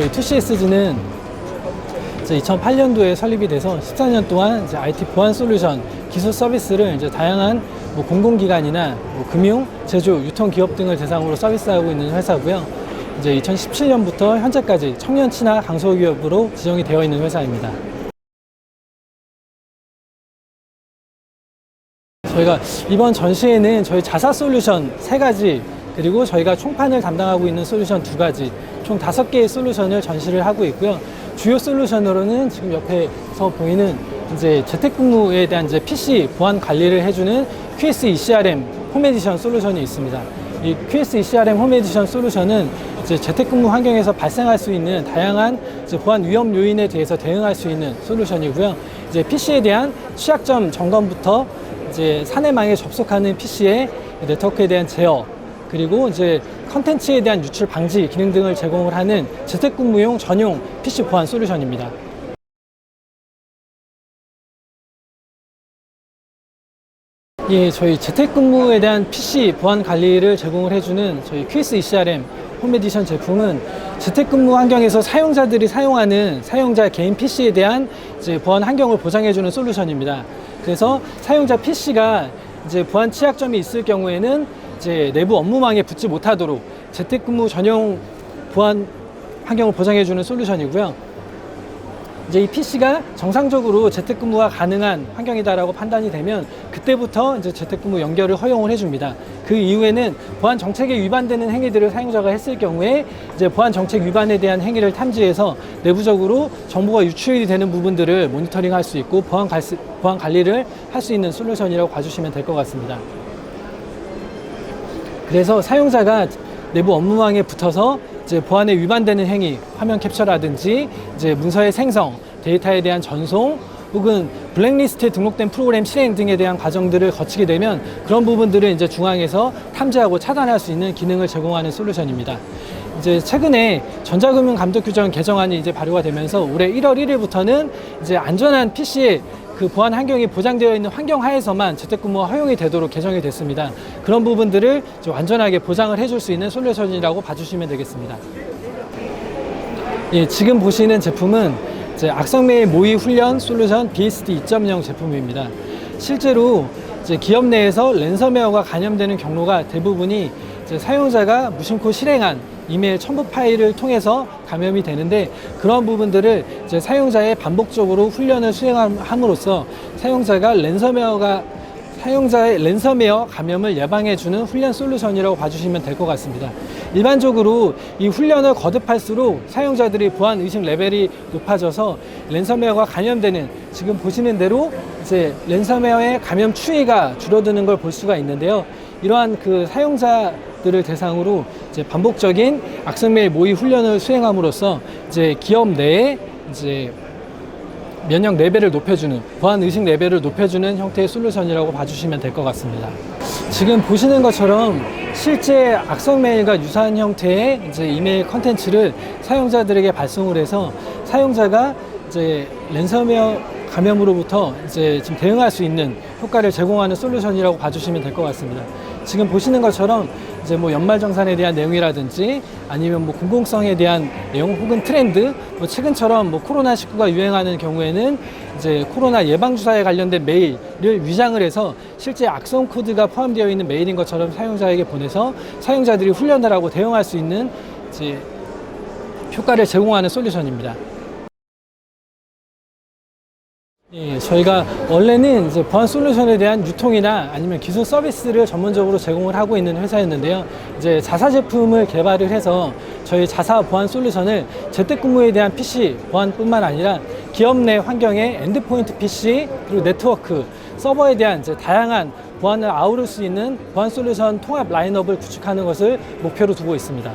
2CSG는 2008년도에 설립이 돼서 14년 동안 이제 IT 보안 솔루션 기술 서비스를 이제 다양한 뭐 공공기관이나 뭐 금융, 제조, 유통 기업 등을 대상으로 서비스하고 있는 회사고요. 이제 2017년부터 현재까지 청년 친화 강소 기업으로 지정이 되어 있는 회사입니다. 저희가 이번 전시회는 저희 자사 솔루션 세 가지 그리고 저희가 총판을 담당하고 있는 솔루션 두 가지 총 다섯 개의 솔루션을 전시를 하고 있고요. 주요 솔루션으로는 지금 옆에서 보이는 이제 재택근무에 대한 이제 PC 보안 관리를 해주는 QS ECRM 홈 에디션 솔루션이 있습니다. 이 QS ECRM 홈 에디션 솔루션은 이제 재택근무 환경에서 발생할 수 있는 다양한 보안 위험 요인에 대해서 대응할 수 있는 솔루션이고요. 이제 PC에 대한 취약점 점검부터 이제 사내망에 접속하는 PC의 네트워크에 대한 제어 그리고 이제 컨텐츠에 대한 유출 방지 기능 등을 제공을 하는 재택근무용 전용 PC 보안 솔루션입니다. 예, 저희 재택근무에 대한 PC 보안 관리를 제공을 해주는 저희 QS ECRM 홈 에디션 제품은 재택근무 환경에서 사용자들이 사용하는 사용자 개인 PC에 대한 이제 보안 환경을 보장해주는 솔루션입니다. 그래서 사용자 PC가 이제 보안 취약점이 있을 경우에는 이제 내부 업무망에 붙지 못하도록 재택근무 전용 보안 환경을 보장해주는 솔루션이고요. 이제 이 PC가 정상적으로 재택근무가 가능한 환경이다라고 판단이 되면 그때부터 이제 재택근무 연결을 허용을 해줍니다. 그 이후에는 보안 정책에 위반되는 행위들을 사용자가 했을 경우에 이제 보안 정책 위반에 대한 행위를 탐지해서 내부적으로 정보가 유출이 되는 부분들을 모니터링할 수 있고 보안, 갈, 보안 관리를 할 수 있는 솔루션이라고 봐주시면 될 것 같습니다. 그래서 사용자가 내부 업무망에 붙어서 이제 보안에 위반되는 행위, 화면 캡처라든지 이제 문서의 생성, 데이터에 대한 전송, 혹은 블랙리스트에 등록된 프로그램 실행 등에 대한 과정들을 거치게 되면 그런 부분들을 이제 중앙에서 탐지하고 차단할 수 있는 기능을 제공하는 솔루션입니다. 이제 최근에 전자금융 감독 규정 개정안이 이제 발효가 되면서 올해 1월 1일부터는 이제 안전한 PC의 그 보안 환경이 보장되어 있는 환경 하에서만 재택근무가 허용이 되도록 개정이 됐습니다. 그런 부분들을 완전하게 보장을 해줄 수 있는 솔루션이라고 봐주시면 되겠습니다. 예, 지금 보시는 제품은 악성메일 모의 훈련 솔루션 BSD 2.0 제품입니다. 실제로 기업 내에서 랜섬웨어가 감염되는 경로가 대부분이 사용자가 무심코 실행한 이메일 첨부 파일을 통해서 감염이 되는데 그런 부분들을 이제 사용자의 반복적으로 훈련을 수행함으로써 사용자가 랜섬웨어가 사용자의 랜섬웨어 감염을 예방해주는 훈련 솔루션이라고 봐주시면 될 것 같습니다. 일반적으로 이 훈련을 거듭할수록 사용자들이 보안 의식 레벨이 높아져서 랜섬웨어가 감염되는 지금 보시는 대로 이제 랜섬웨어의 감염 추이가 줄어드는 걸 볼 수가 있는데요. 이러한 그 사용자들을 대상으로 이제 반복적인 악성 메일 모의 훈련을 수행함으로써 이제 기업 내에 이제 면역 레벨을 높여주는 보안 의식 레벨을 높여주는 형태의 솔루션이라고 봐주시면 될 것 같습니다. 지금 보시는 것처럼 실제 악성 메일과 유사한 형태의 이제 이메일 컨텐츠를 사용자들에게 발송을 해서 사용자가 이제 랜섬웨어 감염으로부터 이제 지금 대응할 수 있는 효과를 제공하는 솔루션이라고 봐주시면 될 것 같습니다. 지금 보시는 것처럼 이제 뭐 연말정산에 대한 내용이라든지 아니면 뭐 공공성에 대한 내용 혹은 트렌드 뭐 최근처럼 뭐 코로나19가 유행하는 경우에는 이제 코로나 예방주사에 관련된 메일을 위장을 해서 실제 악성 코드가 포함되어 있는 메일인 것처럼 사용자에게 보내서 사용자들이 훈련을 하고 대응할 수 있는 이제 효과를 제공하는 솔루션입니다. 예, 저희가 원래는 이제 보안 솔루션에 대한 유통이나 아니면 기술 서비스를 전문적으로 제공을 하고 있는 회사였는데요. 이제 자사 제품을 개발을 해서 저희 자사 보안 솔루션을 재택근무에 대한 PC 보안뿐만 아니라 기업 내 환경의 엔드포인트 PC 그리고 네트워크 서버에 대한 이제 다양한 보안을 아우를 수 있는 보안 솔루션 통합 라인업을 구축하는 것을 목표로 두고 있습니다.